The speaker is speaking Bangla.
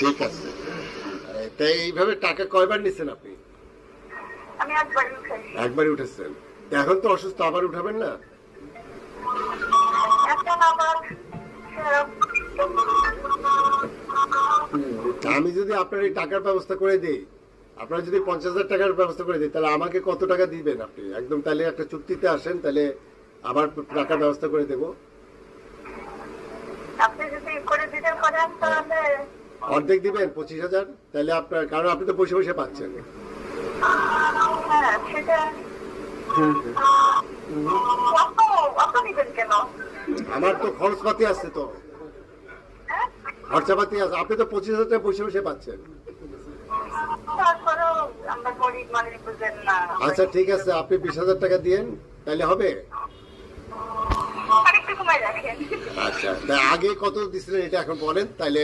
ঠিক আছে। তাই এইভাবে টাকা কয়বার নিচ্ছেন আপনি? আমি একবারই উঠেছেন। এখন তো অসুস্থ আবার উঠাবেন না? আমি যদি আপনার এই টাকার ব্যবস্থা করে দিই আপনার যদি পঞ্চাশ হাজার টাকার ব্যবস্থা করে দিই তাহলে আমাকে কত টাকা দিবেন আপনি? একদম তাহলে একটা চুক্তিতে আসেন তাহলে আবার টাকার ব্যবস্থা করে দেবো। আপনি যদি করে দিতে পারেন তাহলে অর্ধেক দিবেন পঁচিশ হাজার তাহলে আপনার কারণ আপনি তো বসে বসে পাচ্ছেন। হ্যাঁ নিবেন কেন? আমার তো খরচপাতি আছে তো। হ্যাঁ? খরচাপাতি আছে। আপনি তো পঁচিশ হাজার টাকা বসে বসে পাচ্ছেন। আচ্ছা ঠিক আছে আপনি বিশ হাজার টাকা দিয়েন তাহলে হবে। আচ্ছা আগে কত দিছিলেন এটা এখন বলেন তাহলে